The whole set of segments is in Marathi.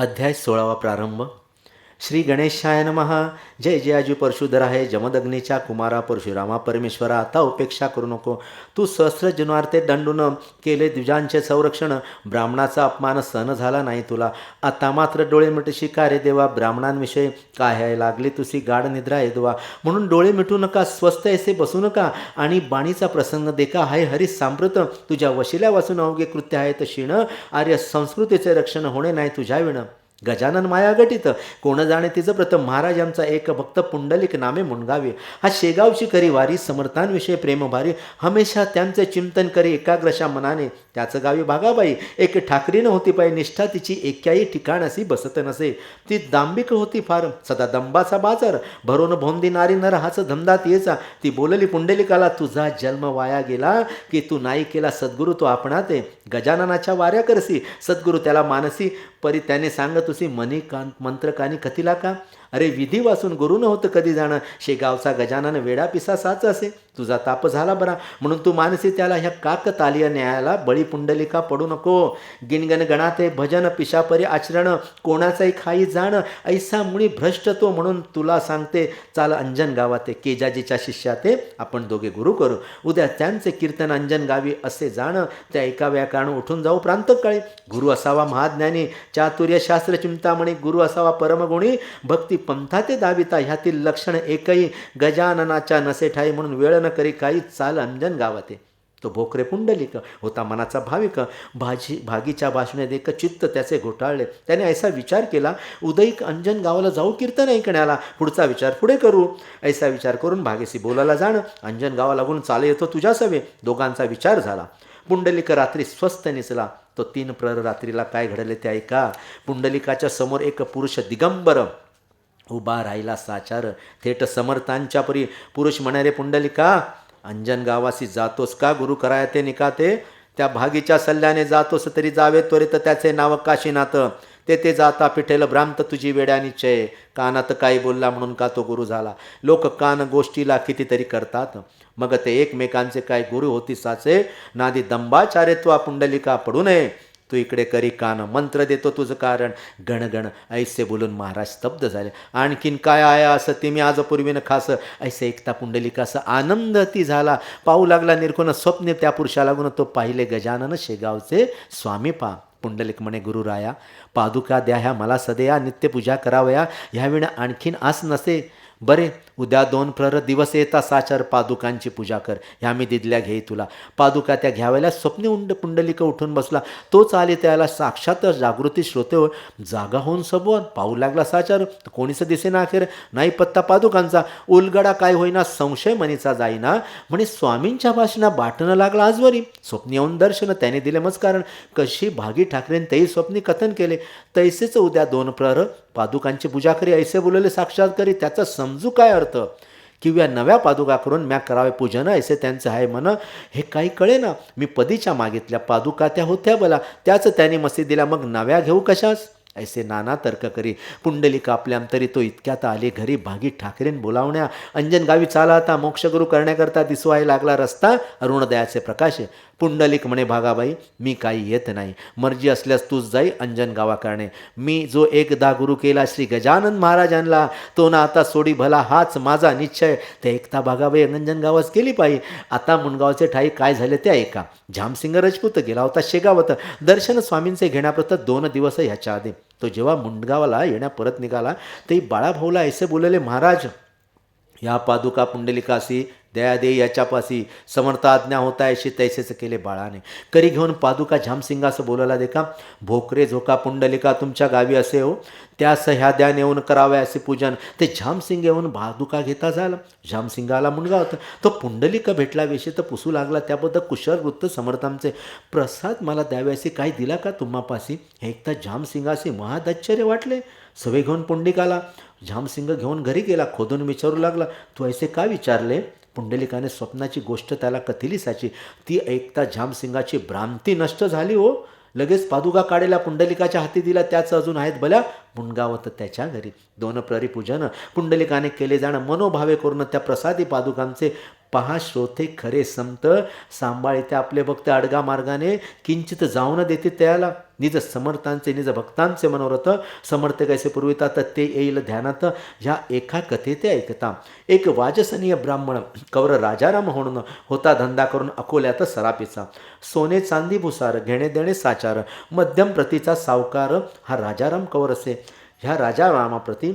अध्याय सोळावा प्रारंभ. श्री गणेशाय नमः. जय जयाजी परशुधर आहे. जमदग्नीच्या कुमारा परशुरामा परमेश्वरा आता उपेक्षा करू नको. तू सहस्र जन्वार्थे दंडून केले द्विजांचे संरक्षण. ब्राह्मणाचा अपमान सहन झाला नाही तुला. आता मात्र डोळे मिटशी का रे देवा. ब्राह्मणांविषयी काय आहे? लागली तुझी गाढ निद्रा आहे देवा. म्हणून डोळे मिटू नका स्वस्त ऐसे बसू नका. आणि बाणीचा प्रसंग देखा. हाय हरी सांप्रत. तुझ्या वशिल्या वाचून अवघे कृत्य आहेत क्षीण आर्य संस्कृतीचे रक्षण होणे नाही तुझ्या विणं गजानन माया गटित. कोण जाणे तिचं प्रथम? महाराजांचा एक भक्त पुंडलिक नामे मुणगावे हा शेगावची करी वारी समर्थांविषयी प्रेमभारी हमेशा त्यांचे चिंतन करी एकाग्रशा मनाने. त्याचं गावी भागाबाई एक ठाकरीनं होती पाय. निष्ठा तिची एक्याही ठिकाण अशी बसत नसे. ती दांबिक होती फार. सदा दंबाचा बाजार. भरून भोंदी नारी नर हाच धंदा येचा ती बोलली पुंडलिकाला तुझा जन्म वाया गेला की तू नाही केला? सद्गुरू तो आपणाते गजाननाच्या वाऱ्या करसी. सद्गुरू त्याला मानसी. परी त्याने सांग उसी मनी कान मंत्र कानी कथिला का? अरे विधी वाचून गुरु नव्हतं कधी जाणं. शेगावचा गजानन वेडा पिसा साच असे. तुझा ताप झाला बरा. म्हणून तू मानसी त्याला ह्या काक न्यायाला बळी पुंडलिका पडू नको. गिनगन गणाते भजन पिशापरी आचरण. कोणाचाही खाई जाणं. ऐसा मुळी भ्रष्ट तो म्हणून तुला सांगते. चाल अंजन गावात. ते केजाजीच्या शिष्याते आपण दोघे गुरु करू. उद्या त्यांचे कीर्तन अंजन गावी असे जाणं. त्या एका व्याकारण उठून जाऊ प्रांतकाळी गुरु असावा महाज्ञानी. चातुर्य शास्त्र चिंतामणी. गुरु असावा परमगुणी. भक्ती पंथा ते दाविता ह्यातील लक्षण एकही गजाननाच्या नसे ठाई म्हणून वेळ न करी काही चाल अंजन गावाते. तो भोकरे पुंडलिक होता मनाचा भाविक. भाजी भागीच्या भाषणे देख चित्त त्याचे घोटाळले. त्याने ऐसा विचार केला उदयिक अंजन गावाला जाऊ कीर्तन ऐकण्याला. पुढचा विचार पुढे करू. ऐसा विचार करून भागेशी बोलायला जाणं अंजन गावा लागून चाले येतो तुझ्या सवे. दोघांचा विचार झाला. पुंडलिक रात्री स्वस्त निचला तो तीन प्र रात्रीला काय घडले ते ऐका. पुंडलिकाच्या समोर एक पुरुष दिगंबर उभा राहिला साचार. थेट समर्थांच्या परी पुरुष म्हणारे पुंडलिका अंजन गावासी जातोस का? गुरु कराय ते? निकाते त्या भागीच्या सल्ल्याने जातोस तरी जावे त्वरित त्याचे नाव काशीनाथ. ते ते जाता पिठेल भ्रांत तुझी वेड्यानिचय कानात काही बोलला म्हणून का तो गुरु झाला? लोक कान गोष्टीला कितीतरी करतात. मग ते एकमेकांचे काय गुरु होती साचे नादी दंबाचार्यत्वा पुंडलिका पडू नये. तू इकडे करी कान मंत्र देतो तुझं कारण. गणगण ऐसे बोलून महाराज स्तब्ध झाले. आणखीन काय आहे असं ते मी आज पूर्वीनं खास ऐसे एकता पुंडलिकास आनंद ती झाला. पाहू लागला निर्गुण स्वप्ने त्या पुरुषा लागून तो पाहिले गजानन शेगावचे स्वामी पा पुंडलिक म्हणे गुरुराया पादुका द्या ह्या मला सदया नित्यपूजा करावया. ह्यावेळी आणखीन आस नसे. बरे उद्या दोन प्रहर दिवस येता साचार पादुकांची पूजा कर. ह्या मी दिदल्या घेई तुला. पादुका त्या घ्यावेल्या स्वप्ने उंड पुंडलिक उठून बसला. तोच आले त्याला साक्षात जागृती श्रोते हो जागा होऊन सबोन पाहू लागला साचार. कोणीच दिसेना अखेर. नाही पत्ता पादुकांचा. उलगडा काय होईना संशय मनीचा जाईना. म्हणे स्वामींच्या भाषेना बाटणं लागला आजवरी. स्वप्नी येऊन दर्शन त्याने दिले मस्कारण कारण कशी भागी ठाकरेन तेही स्वप्नी कथन केले. तैसेच उद्या दोन प्रहर पादुकांची पूजा करी ऐसे बोलले साक्षात करी. त्याचा समजू काय अर्थ? किंवा नव्या पादुका करून म्या करावे पूजन ऐसे त्यांचं आहे म्हण. हे काही कळे ना मी पदीच्या मागितल्या पादुका त्या होत्या बला. त्याच त्याने दिल्या मग नव्या घेऊ कशास? ऐसे नाना तर्क करी. पुंडलिक आपल्याम तरी तो इतक्यात आले घरी भागी ठाकरेन बोलावण्या. अंजन गावी चाला आता मोक्षगुरू करण्याकरता दिसवाय लागला रस्ता अरुणदयाचे प्रकाश. पुंडलिक म्हणे भागाबाई मी काही येत नाही. मर्जी असल्यास तूच जाई अंजन गावा करणे मी जो एकदा गुरु केला श्री गजानन महाराजांना तो ना आता सोडी भला हाच माझा निश्चय. ते एकता भागाबाई अंजन गावास केली पाहिजे आता मुंडगावचे ठाई काय झाले ते ऐका झामसिंग राजपूत गेला होता शेगावत. दर्शन स्वामींचे घेण्याप्रत दोन दिवस ह्याच्या आधी. तो जेव्हा मुंडगावाला येण्या परत निघाला ते बाळाभाऊला ऐसे बोलले महाराज या पादुका पुंडलिकासी दया दे याच्यापासी समर्थ आज्ञा होता अशी तैसेच केले बाळाने. करी घेऊन पादुका झामसिंगास बोलायला देखा भोकरे झोका पुंडलिका तुमच्या गावी असे हो. त्यास ह्या द्यान येऊन करावे असे पूजन. ते झामसिंग येऊन पादुका घेता झाला. झामसिंगाला मुलगा होता. तो पुंडलिका भेटला विषय तर पुसू लागला. त्याबद्दल कुशल वृत्त समर्थांचे प्रसाद मला द्याव्याशी काही दिला का तुम्हापाशी? हे एकदा झामसिंगाशी महादाश्चर्य वाटले. सवे घेऊन पुंडिकाला झामसिंग घेऊन घरी गेला. खोदून विचारू लागला तू ऐसे का विचारले? पुंडलिकाने स्वप्नाची गोष्ट त्याला कथिलीसाची ती ऐकता झामसिंगाची भ्रांती नष्ट झाली हो. लगेच पादुका काढेला पुंडलिकाच्या हाती दिला त्याचं अजून आहेत भल्या. मुणगावत त्याच्या घरी. दोन प्ररी पूजन पुंडलिकाने केले जाणं मनोभावे करून त्या प्रसादी पादुकांचे पहा श्रोते खरे संत. सांभाळीते आपले भक्त अडगा मार्गाने किंचित जाऊन देते त्याला. निज समर्थांचे निज भक्तांचे मनोरथ समर्थ कैसे पुरवितात ते येईल ध्यानात. ह्या एका कथेते ऐकता. एक वाजसनीय ब्राह्मण कवर राजाराम म्हणून होता धंदा करून अकोल्यात सरापीचा सोने चांदी भुसार घेणे देणे साचार मध्यम प्रतीचा सावकार हा राजाराम कवर असे. ह्या राजारामाप्रती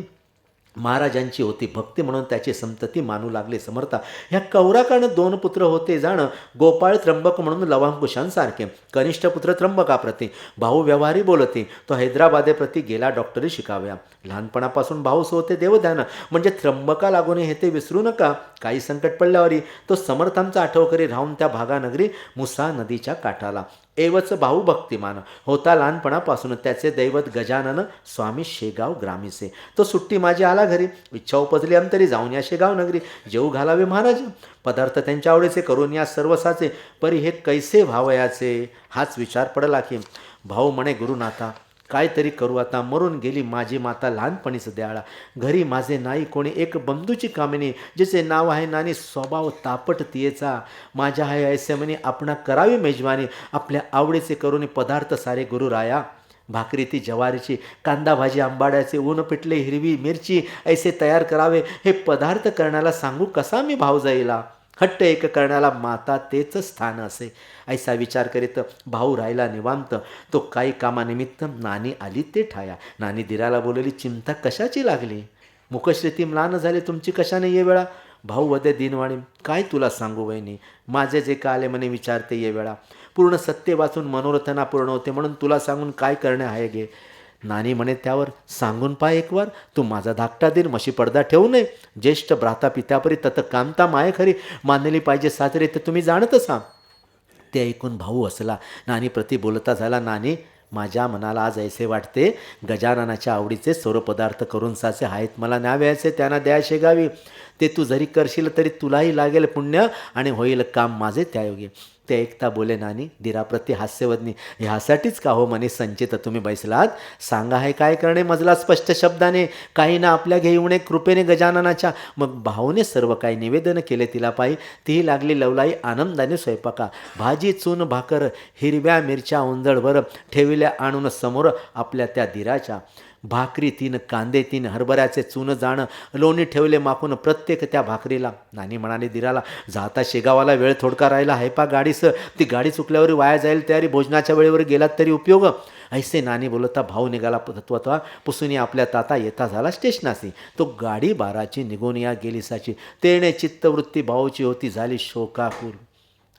महाराजांची होती भक्ती म्हणून त्याची संतती मानू लागले समर्था. ह्या कौराकानं दोन पुत्र होते जाणं गोपाळ त्र्यंबक म्हणून लवांकुशांसारखे कनिष्ठ पुत्र त्र्यंबकाप्रती. भाऊ व्यवहारी बोलते. तो हैदराबादेप्रती गेला डॉक्टरी शिकाव्या. लहानपणापासून भाऊस होते देवध्यान म्हणजे त्र्यंबका लागून हे ते विसरू नका. काही संकट पडल्यावरी तो समर्थांचा आठव करी राहून त्या भागानगरी मुसा नदीच्या काठाला. एवच भाऊ भक्तिमान. होता लहानपणापासून त्याचे दैवत गजानन स्वामी शेगाव ग्रामीसे. तो सुट्टी माझी आला घरी. इच्छा उपजली अंतरी जाऊन या शेगाव नगरी. जेऊ घालावे महाराज. पदार्थ त्यांच्या आवडीचे करून या सर्वसाचे. परी हे कैसे व्हावयाचे हाच विचार पडला की. भाऊ म्हणे गुरुनाथा काहीतरी करू. आता मरून गेली माझी माता लहानपणीच द्याळा. घरी माझे नाही कोणी एक बंधूची कामिनी जिचे नाव आहे नानी स्वभाव तापट तियेचा. माझ्या आहे ऐसे म्हणे आपणा करावी मेजवानी आपल्या आवडीचे करून पदार्थ सारे गुरुराया भाकरी ती ज्वारीची कांदा भाजी आंबाड्याचे ऊन पिटले हिरवी मिरची ऐसे तयार करावे. हे पदार्थ करण्याला सांगू कसा मी भाव जाईला? हट्ट एक करण्याला माता तेच स्थान असे. ऐसा विचार करीत भाऊ राहिला निवांत. तो काही कामानिमित्त नानी आली ते ठाया. नानी दिराला बोलली चिंता कशाची लागली? मुखश्रीती म्लान झाली तुमची कशाने ये वेळा? भाऊ वदे दिनवाणी काय तुला सांगू वहिनी? माझे जे का आले म्हणे विचारते ये वेळा. पूर्ण सत्य वाचून मनोरथना पूर्ण होते म्हणून तुला सांगून काय करणे आहे गे? नानी म्हणे त्यावर सांगून पाय एक वार तू माझा धाकटा दिन मशी पडदा ठेवू नये. ज्येष्ठ भ्राता पित्यापरी तत कांता माय खरी मानली पाहिजे साजरे तर तुम्ही जाणतच हा. ते ऐकून भाऊ असला नानी प्रति बोलता झाला नानी माझ्या मनाला आज ऐसे वाटते गजाननाच्या आवडीचे सर्व पदार्थ करून साचे आहेत मला न्याव्याचे त्यांना द्या शेगावी ते तू जरी करशील तरी तुलाही लागेल पुण्य आणि होईल काम माझे त्यायोगी. ते ऐकता बोले नानी दिराप्रती हास्यवदनी. ह्यासाठीच का हो म्हणे संचित तुम्ही बैसलात? सांगा हे काय करणे मजला स्पष्ट शब्दाने. काही ना आपल्या घेऊणे कृपेने गजाननाच्या. मग भाऊने सर्व काही निवेदन केले तिला पायी. तीही लागली लवलाई आनंदाने स्वयंपाका. भाजी चून भाकर हिरव्या मिरच्या उंजळभर ठेविल्या आणून समोर आपल्या त्या दिराच्या भाकरी तीन कांदे तीन हरभऱ्याचे चून जाणं लोणी ठेवले मापून प्रत्येक त्या भाकरीला. नानी म्हणाले दिराला जाता शेगावाला वेळ थोडका राहिला आहे पा गाडीस. ती गाडी चुकल्यावर वाया जाईल तयारी भोजनाच्या वेळेवर गेलात तरी उपयोग. ऐसे नानी बोलता भाऊ निघाला तत्वता. पुसून आपल्या ताता येता झाला स्टेशनासी. तो गाडी बाराची निघून या गेलीसाची. तेणे चित्तवृत्ती भाऊची होती झाली शोकाकुल.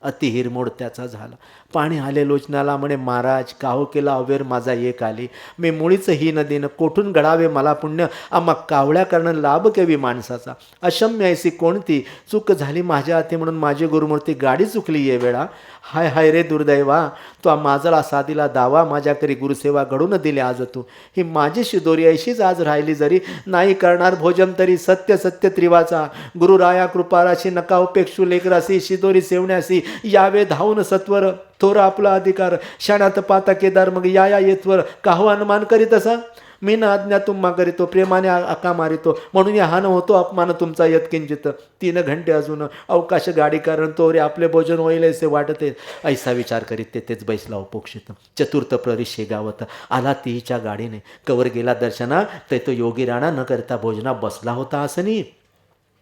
अति हिरमोड त्याचा झाला. पाणी आले लोचनाला म्हणे महाराज काहो केला अवेर माझा एक आली. मी मुळीच ही नदीनं कोठून घडावे मला पुण्य आम्हा कावळ्या करणं लाभ केवी माणसाचा. अशम्य ऐसी कोणती चूक झाली माझ्या हाती म्हणून माझी गुरुमूर्ती गाडी चुकली ये वेळा? हाय हाय रे दुर्दैवा तो माझाला साधीला दावा माझ्याकरी गुरुसेवा घडून दिली आज तू. ही माझी शिदोरी अशीच आज राहिली जरी नाही करणार भोजन तरी सत्य सत्य त्रिवाचा. गुरुराया कृपाराशी नका उपेक्षू लेकरासी शिदोरी सेवण्यासी यावे धावून सत्वर थोर आपला अधिकार. क्षणात पाता केदार मग या या येतवर काहो अनुमान करीत असा? मी ना आज्ञा तुम्हा करीतो प्रेमाने आका मारितो. म्हणून या हान होतो अपमान तुमचा यत्किंचित तीन घंटे अजून. अवकाश गाडी कारण तो रे आपले भोजन होईल असे वाटते. ऐसा विचार करीत ते तेच बैसला उपोक्षित. चतुर्थ प्रहरी शेगावत आला तिच्या गाडीने. कवर गेला दर्शना ते तो योगी राणा न करता भोजना बसला होता असं नाही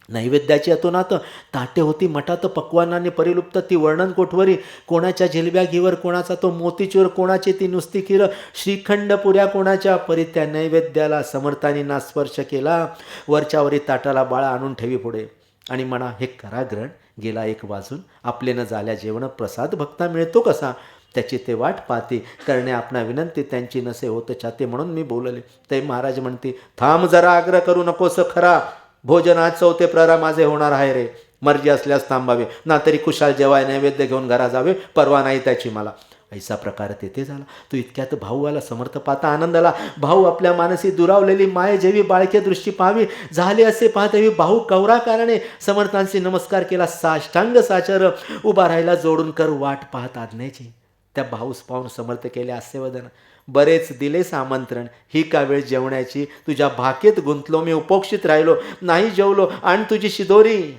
नैवेद्याची अतोनात ताटे होती मठात पक्वानाने परिलुप्त ती वर्णन कोठवरी? कोणाच्या झिलब्या घीवर कोणाचा तो मोतीचूर कोणाची ती नुसती खीर? श्रीखंड पुऱ्या कोणाच्या? परी त्या नैवेद्याला समर्थाने ना स्पर्श केला. वरच्यावरी ताटाला बाळा आणून ठेवी पुढे. आणि म्हणा हे करा ग्रहण गेला एक वाजून. आपले न झाल्या जेवण प्रसाद भक्ता मिळतो कसा? त्याची ते वाट पाहते. करणे आपणा विनंती त्यांची नसे होत छाते म्हणून मी बोलले. ते महाराज म्हणते थांब जरा आग्रह करू नकोस खरा. भोजनात चौथे प्ररा माझे होणार आहे रे. मर्जी असल्यास थांबावे. ना तरी कुशाल जेवाय नैवेद्य घेऊन घरा जावे परवा नाही त्याची मला. ऐसा प्रकार तेथे झाला. तो इतक्यात भाऊ आला समर्थ पाहता आनंदाला भाऊ आपल्या मानसी दुरावलेली माय जेवी बाळके दृष्टी पाहावी झाले असे पाहते भाऊ कवरा कारणे. समर्थांशी नमस्कार केला साष्टांग साचर. उभा राहायला जोडून कर वाट पाहत आज्ञेची. त्या भाऊस पाहून समर्थ केले असे वदन बरेच दिलेस आमंत्रण ही का वेळ जेवण्याची? तुझ्या भाकेत गुंतलो मी उपोक्षित राहिलो. नाही जेवलो आणि तुझी शिदोरी.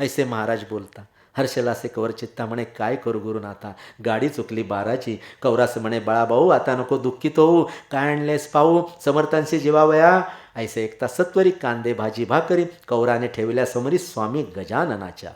ऐसे महाराज बोलता. हर्षलासे कवर चित्ता म्हणे काय करू गुरुनाथा? गाडी चुकली बाराची. कौरास म्हणे बाळाभाऊ आता नको दुःखित होऊ. काय आणलेस पाहू? समर्थांशी जीवावया ऐसे एकता सत्वरी कांदे भाजी भाकरी कौराने ठेवल्या समोरी स्वामी गजाननाच्या.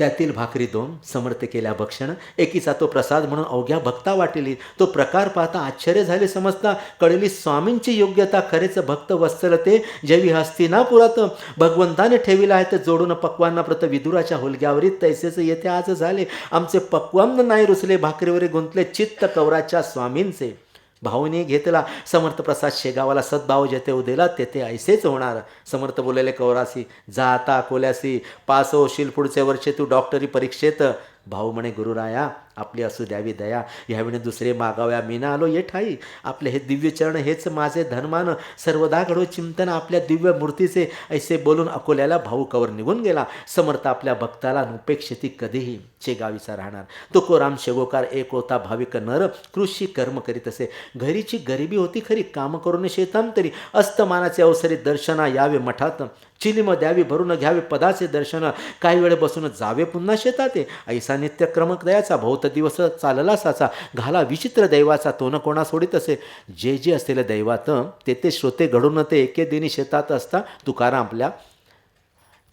त्यातील भाकरी दोन समर्थ केल्या भक्षण एकीचा तो प्रसाद म्हणून अवघ्या भक्ता वाटेली. तो प्रकार पाहता आश्चर्य झाले समजता कळली स्वामींची योग्यता खरेच भक्त वस्त्र ते जेवी हस्तिनापुरात भगवंताने ठेविला आहे तर जोडून पक्वांना प्रत विदुराच्या हुलग्यावरील तैसेच येथे आज झाले. आमचे पक्वान नाही रुसले भाकरीवर गुंतले चित्त कवराच्या स्वामींचे. भाऊने घेतला. समर्थ प्रसाद शेगावाला सद्भाव जेथे उदेला तेथे ऐसेच होणार. समर्थ बोललेले कौरासी जा आता अकोल्यासी पास होशील पुढचे वर्षे तू डॉक्टरी परीक्षेत. भाऊ म्हणे गुरुराया आपली असू द्यावी दया. ह्यावेळी दुसरे मागाव्या मी ना आलो ये ठाई आपले हे दिव्य चरण हेच माझे धर्मान सर्वदा घडो चिंतन आपल्या दिव्य मूर्तीचे. ऐसे बोलून अकोल्याला भाऊ कवर निघून गेला. समर्थ आपल्या भक्ताला नुपेक्षिती कधीही शेगावीचा राहणार. तो कोराम शेगोकार एक होता भाविक नर. कृषी कर्म करीत असे. घरीची गरिबी होती खरी. काम करून शेताम तरी. अस्तमानाचे अवसरी दर्शना यावे मठात. चिलिम द्यावी भरून घ्यावे पदाचे दर्शन काही वेळ बसून जावे पुन्हा शेतात. ऐसा नित्यक्रमक दयाचा भौत दिवस चालला साचा घाला विचित्र दैवाचा तोन कोणा सोडित असे. जे जे असेल दैवात ते ते श्रोते घडून ते एके दिनी शेतात असता. तुकाराम आपल्या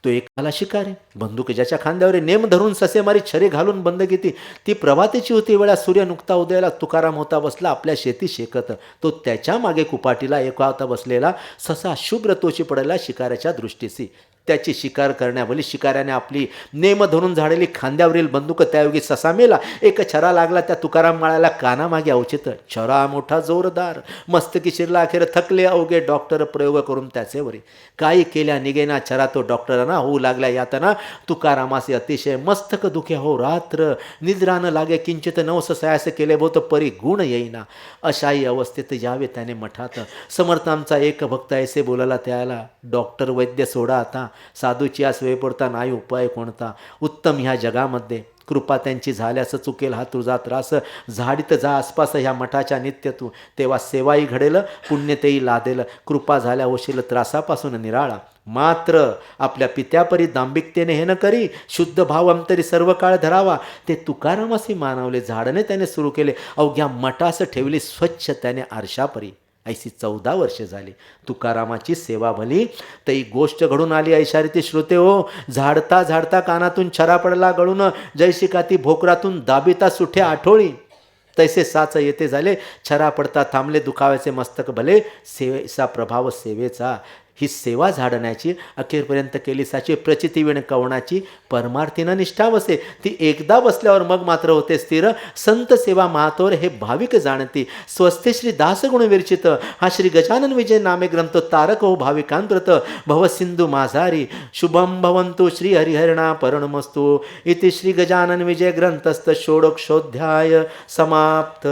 तो एकाला आहे बंदूक ज्याच्या खांद्यावर नेम धरून ससे मारी छरे घालून बंद घेती. ती प्रभातेची होती. वेळा सूर्य नुकता उदयाला तुकाराम होता बसला. आपल्या शेती शेकत. तो त्याच्यामागे कुपाटीला एका होता बसलेला. ससा शुभ्र तोची पडला शिकाऱ्याच्या दृष्टीसी. त्याची शिकार करण्यावली. शिकाऱ्याने आपली नेम धरून झाडेली खांद्यावरील बंदूक त्यायोगी ससा मेला. एक छरा लागला त्या तुकाराम माळ्याला कानामागे अवचित छरा मोठा जोरदार. मस्तकी शिरला अखेर थकले अवघे डॉक्टर प्रयोग करून त्याचे वरी. काही केल्या निघेना छरा तो डॉक्टरांना होऊ लागल्या यातना तुकारामासे अतिशय मस्तक दुखे हो. रात्र निद्रा न लागे किंचित नवस सयास केले भोत परी गुण येईना. अशाही अवस्थेत यावे त्याने मठात. समर्थांचा एक भक्त ऐसे बोलायला त्याला डॉक्टर वैद्य सोडा आता. साधूची या पडता नाही उपाय कोणता? उत्तम ह्या जगामध्ये. कृपा त्यांची झाल्यास चुकेल हा तुझा त्रास. झाडीत जा आसपास ह्या मठाच्या नित्य तू तेव्हा सेवाही घडेल पुण्य तेही लादेल. कृपा झाल्या होशील त्रासापासून निराळा. मात्र आपल्या पित्यापरी दांभिकतेने हे न करी शुद्ध भाव अंतरी सर्व काळ धरावा. ते तुकारामासी मानवले. झाडने त्याने सुरू केले. अवघ्या मठास ठेवली स्वच्छ त्याने आरशापरी. ऐशी चौदा वर्षे झाली. तुकारामाची सेवा भली. तर ही गोष्ट घडून आली ऐशारी ते श्रोते हो. झाडता झाडता कानातून छरा पडला गळून. जयशिका ती भोकरातून दाबिता सुठे आठोळी. तैसे साच येते झाले. छरा पडता थांबले दुखाव्याचे मस्तक भले. सेवेचा प्रभाव सेवेचा. ही सेवा झाडण्याची अखेरपर्यंत केली साची प्रचिती कवणाची परमार्थीनं निष्ठा बसे. ती एकदा बसल्यावर मग मात्र होते स्थिर. संत सेवा महातोर हे भाविक जाणती. स्वस्ते श्री दासगुण विरचित. हा श्री गजानन विजय नामे ग्रंथ तारक हो भाविकांप्रत. भवसिंधू माझारी. शुभम भवंतु श्री हरिहरणा परणमस्तु. इति श्री गजानन विजय ग्रंथस्थ षोडक्षोध्याय समाप्त.